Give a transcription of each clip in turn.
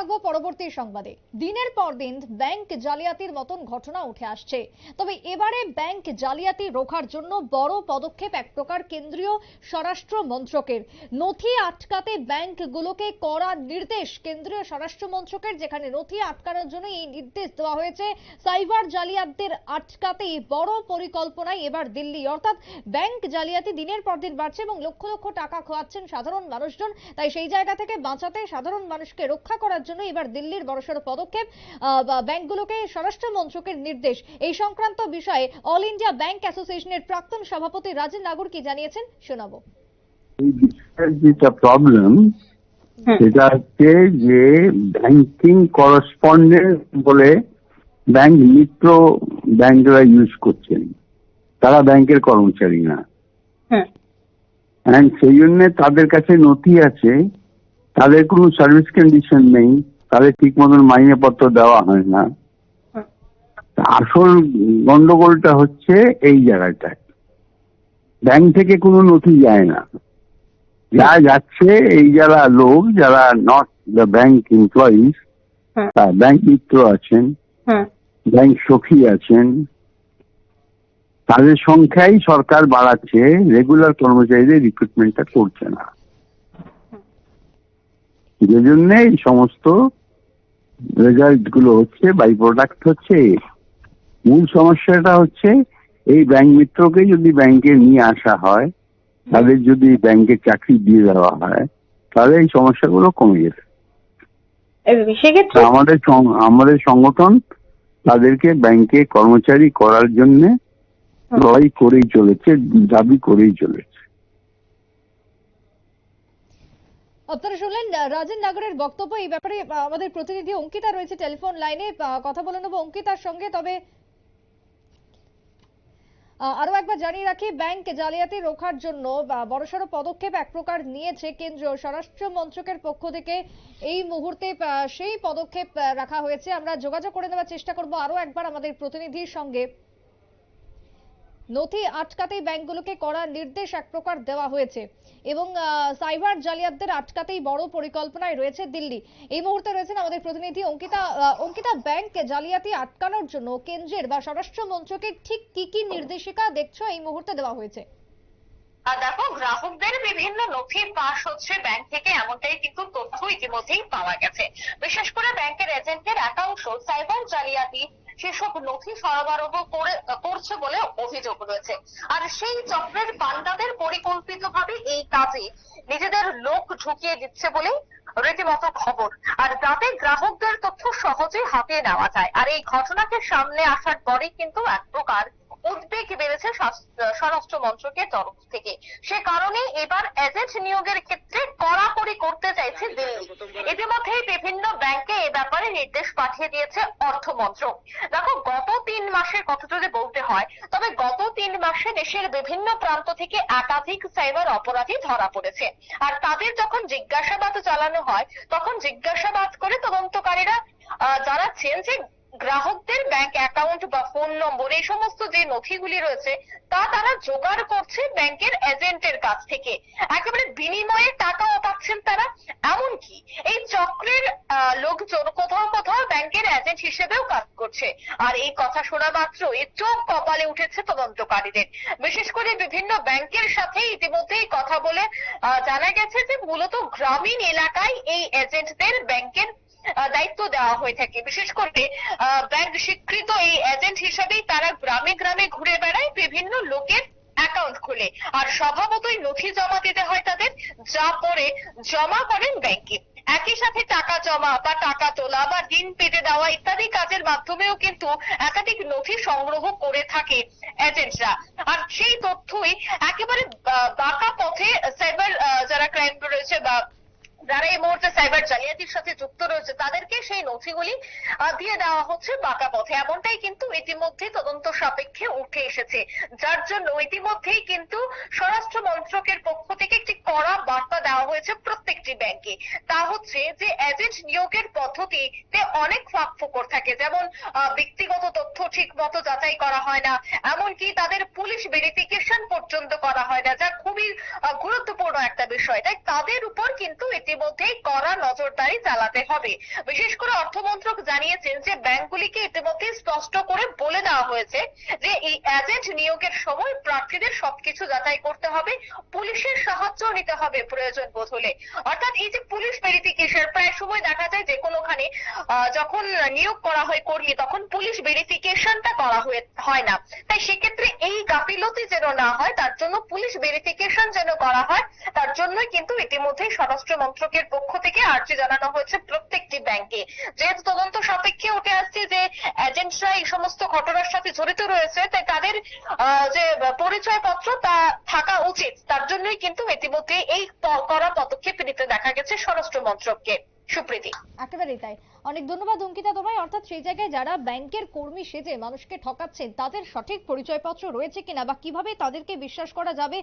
রাখব পরবর্তী সংবাদে। দিনের পর দিন ব্যাংক জালিয়াতির মতন ঘটনা উঠে আসছে। তবে এবারে ব্যাংক জালিয়াতি রোখার জন্য বড় পদক্ষেপ এক প্রকার কেন্দ্রীয় স্বরাষ্ট্র মন্ত্রকের। নথি আটকাতে ব্যাংকগুলোকে করা নির্দেশ কেন্দ্রীয় স্বরাষ্ট্র মন্ত্রকের, যেখানে নথি আটকানোর জন্য এই নির্দেশ দেওয়া হয়েছে। সাইবার জালিয়াতদের আটকাতেই বড় পরিকল্পনায় এবার দিল্লি। অর্থাৎ ব্যাংক জালিয়াতি দিনের পর দিন বাড়ছে এবং লক্ষ লক্ষ টাকা খোয়াচ্ছেন সাধারণ মানুষজন। তাই সেই জায়গা থেকে বাঁচাতে সাধারণ মানুষকে রক্ষা করার জন্য এবার দিল্লির বড়সড় পদক্ষেপ ব্যাংকগুলোকে স্বরাষ্ট্র মন্ত্রকের নির্দেশ। এই সংক্রান্ত বিষয়ে অল ইন্ডিয়া ব্যাংক অ্যাসোসিয়েশনের প্রাক্তন সভাপতি রাজেন নাগর কি জানিয়েছেন শোনাবো। যেটা প্রবলেম সেটা হচ্ছে যে ব্যাংকিং করসপন্ডেন্ট বলে ব্যাংক মিত্র ব্যাংকরা ইউজ করছেন। তারা ব্যাংকের কর্মচারী না। হুম সেই জন্য তাদের কাছে নথি আছে তাদের কোনো সার্ভিস কন্ডিশন নেই তাদের ঠিক মতন মাইনেপত্র দেওয়া হয় না। আসল গন্ডগোলটা হচ্ছে এই জায়গাটায়। ব্যাংক থেকে কোনো নথি যায় না। যা যাচ্ছে এই যারা লোক যারা not the bank employees bank Mitra আছেন ব্যাংক সখী আছেন তাদের সংখ্যাই সরকার বাড়াচ্ছে রেগুলার কর্মচারীদের রিক্রুটমেন্টটা করছে না। যে জন্য এই সমস্ত রেজাল্টগুলো হচ্ছে বাই প্রোডাক্ট হচ্ছে। মূল সমস্যাটা হচ্ছে এই ব্যাংক মিত্রকে যদি ব্যাংকে নিয়ে আসা হয় তাদের যদি ব্যাংকে চাকরি দিয়ে দেওয়া হয় তাহলে এই সমস্যাগুলো কমে যেত আমাদের আমাদের সংগঠন তাদেরকে ব্যাংকে কর্মচারী করার জন্য লড়াই করেই চলেছে দাবি করেই চলেছে। আপনারা শুনলেন রাজেন নাগরের বক্তব্য। এই ব্যাপারে আমাদের প্রতিনিধি অঙ্কিতা রয়েছে টেলিফোন লাইনে। কথা বলে নেব অঙ্কিতার সঙ্গে, তবে আরও একবার জানিয়ে রাখি, ব্যাংক জালিয়াতি রোখার জন্য বড়সড় পদক্ষেপ এক প্রকার নিয়েছে কেন্দ্রীয় স্বরাষ্ট্র মন্ত্রকের পক্ষ থেকে। এই মুহূর্তে সেই পদক্ষেপ রাখা হয়েছে। আমরা যোগাযোগ করে নেওয়ার চেষ্টা করব আরও একবার আমাদের প্রতিনিধির সঙ্গে। নথি আটকাতেই ব্যাংকগুলোকে করার নির্দেশ এক প্রকার দেওয়া হয়েছে। এবং সাইবার জালিয়াতদের আটকাতেই বড় পরিকল্পনায় রয়েছে দিল্লি। এই মুহূর্তে রয়েছেন আমাদের প্রতিনিধি অঙ্কিতা অঙ্কিতা ব্যাংক জালিয়াতি আটকানোর জন্য কেন্দ্রের বা স্বরাষ্ট্র মন্ত্রকের ঠিক কি কি নির্দেশিকা দেখছ এই মুহূর্তে দেওয়া হয়েছে? দেখো, গ্রাহকদের বিভিন্ন নথি পাশ হচ্ছে ব্যাংক থেকে, এমনটাই কিন্তু তথ্য ইতিমধ্যেই পাওয়া গেছে। বিশেষ করে ব্যাংকের এজেন্টের একাংশ সাইবার জালিয়াতি সেসব নথি সরবরাহ করে, করছে বলে অভিযোগ রয়েছে। আর সেই চক্রের পান্ডাদের পরিকল্পিতভাবে এই কাজে নিজেদের লোক ঢুকিয়ে দিচ্ছে বলেই রীতিমতো খবর। আর যাতে গ্রাহকদের তথ্য সহজে হাতে নেওয়া যায়। আর এই ঘটনাকে সামনে আসার পরেই কিন্তু এক প্রকার উদ্বেগ বেড়েছে স্বরাষ্ট্র মন্ত্রকের তরফ থেকে। সে কারণে এবার এজেন্ট নিয়োগের ক্ষেত্রে কড়াকড়ি করতে চাইছে দিল্লি। ইতিমধ্যেই বিভিন্ন ব্যাংকে এ ব্যাপারে নির্দেশ পাঠিয়ে দিয়েছে অর্থ মন্ত্রক। দেখো, গত তিন মাসের কথা যদি বলতে হয়, তবে গত তিন মাসে দেশের বিভিন্ন প্রান্ত থেকে একাধিক সাইবার অপরাধী ধরা পড়েছে। আর তাদের যখন জিজ্ঞাসাবাদ চালানো হয়, তখন জিজ্ঞাসাবাদ করে তদন্তকারীরা জানাচ্ছেন যে গ্রাহকদের ব্যাংক অ্যাকাউন্ট বা নম্বর, এই সমস্ত যে নথিগুলি রয়েছে, তা তারা জোগাড় করছে ব্যাংকের এজেন্টের কাছ থেকে। একেবারে বিনিময়ে টাকাও পাচ্ছেন তারা। এমনকি এই চক্রের লোকজন কোথাও কোথাও ব্যাংকের এজেন্ট হিসেবেও কাজ করছে। আর এই কথা শোনা মাত্রই চোখ কপালে উঠেছে তদন্তকারীদের। বিশেষ করে বিভিন্ন ব্যাংকের সাথে ইতিমধ্যেই কথা বলে জানা গেছে যে মূলত গ্রামীণ এলাকায় এই এজেন্টদের ব্যাংকের দায়িত্ব দেওয়া হয়ে থাকে। বিশেষ করে ব্যাংক স্বীকৃত এই এজেন্ট হিসেবেই তারা গ্রামে গ্রামে ঘুরে বেড়ায়, বিভিন্ন লোকের অ্যাকাউন্ট খুলে। আর স্বভাবতই নথি জমা দিতে হয় তাদের, যা পরে জমা করেন ব্যাংকে। একই সাথে টাকা জমা বা টাকা তোলা বা ঋণ পেতে দেওয়া ইত্যাদি কাজের মাধ্যমেও কিন্তু একাধিক নথি সংগ্রহ করে থাকে এজেন্টরা আর সেই তথ্যই একেবারে বাঁকা পথে সাইবার যারা ক্রাইম রয়েছে বা যারা এই মুহূর্তে সাইবার জালিয়াতির সাথে যুক্ত রয়েছে, তাদেরকে সেই নথিগুলি দিয়ে দেওয়া হচ্ছে বাঁকা পথে। এমনটাই কিন্তু ইতিমধ্যে তদন্ত সাপেক্ষে উঠে এসেছে। যার জন্য ইতিমধ্যেই কিন্তু স্বরাষ্ট্র মন্ত্রকের পক্ষ থেকে একটি কড়া বার্তা দেওয়া হয়েছে প্রত্যেকটি ব্যাংকে। তা হচ্ছে যে, এজেন্ট নিয়োগের পদ্ধতিতে অনেক ফাঁক ফোকর থাকে। যেমন ব্যক্তিগত তথ্য ঠিক মতো যাচাই করা হয় না। এমনকি তাদের পুলিশ ভেরিফিকেশন পর্যন্ত করা হয় না, যা খুবই গুরুত্বপূর্ণ একটা বিষয়। তাই তাদের উপর কিন্তু ইতিমধ্যেই কড়া নজরদারি চালাতে হবে। বিশেষ করে অর্থমন্ত্রক জানিয়েছেন যে ব্যাংকগুলিকে ইতিমধ্যে স্পষ্ট করে বলে দেওয়া হয়েছে যে এই এজেন্ট নিয়োগের সময় প্রার্থীদের সবকিছু যাচাই করতে হবে, পুলিশের সাহায্য নিতে হবে প্রয়োজন বোধ হলে। অর্থাৎ এই যে পুলিশ ভেরিফিকেশন প্রায় সময় দেখা যায় যে কোনোখানে যখন নিয়োগ করা হয় কর্মী, তখন পুলিশ ভেরিফিকেশনটা করা হয়ে না। তাই সেক্ষেত্রে এই গাফিলতি যেন না হয়, তার জন্য পুলিশ ভেরিফিকেশন যেন করা হয়, তার জন্যই কিন্তু ইতিমধ্যেই স্বরাষ্ট্র মন্ত্রকের পক্ষ থেকে আর্জি জানানো হয়েছে প্রত্যেকটি ব্যাংকে। যেহেতু তদন্ত সাপেক্ষে উঠে আসছে যে এজেন্টরা এই সমস্ত ঘটনার সাথে জড়িত রয়েছে, তাই তাদের যে পরিচয়পত্র তা থাকা উচিত। তার জন্যই কিন্তু ইতিমধ্যে এই করা পদক্ষেপ নিতে দেখা গেছে স্বরাষ্ট্র মন্ত্রককে। সুপ্রীতি। একেবারেই তাই। অনেক ধন্যবাদ, অঙ্কিতা, তোমায়। অর্থাৎ সেই জায়গায় যারা ব্যাংকের কর্মী সেজে মানুষকে ঠকাচ্ছেন, তাদের সঠিক পরিচয়পত্র রয়েছে কিনা বা কীভাবে তাদেরকে বিশ্বাস করা যাবে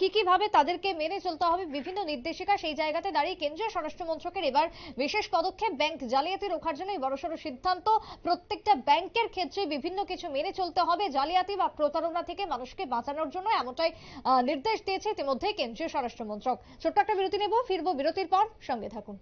কি কীভাবে তাদেরকে মেনে চলতে হবে বিভিন্ন নির্দেশিকা সেই জায়গাতে দাঁড়িয়ে কেন্দ্রীয় স্বরাষ্ট্র মন্ত্রকের এবার বিশেষ পদক্ষেপ ব্যাংক জালিয়াতি রোখার জন্য বড়সড় সিদ্ধান্ত। প্রত্যেকটা ব্যাংকের ক্ষেত্রে বিভিন্ন কিছু মেনে চলতে হবে জালিয়াতি বা প্রতারণা থেকে মানুষকে বাঁচানোর জন্য এমনটাই নির্দেশ দিয়েছে ইতিমধ্যে কেন্দ্রীয় স্বরাষ্ট্র মন্ত্রক। ছোট্ট একটা বিরতি নেব, ফিরবো বিরতির পর সঙ্গে থাকুন।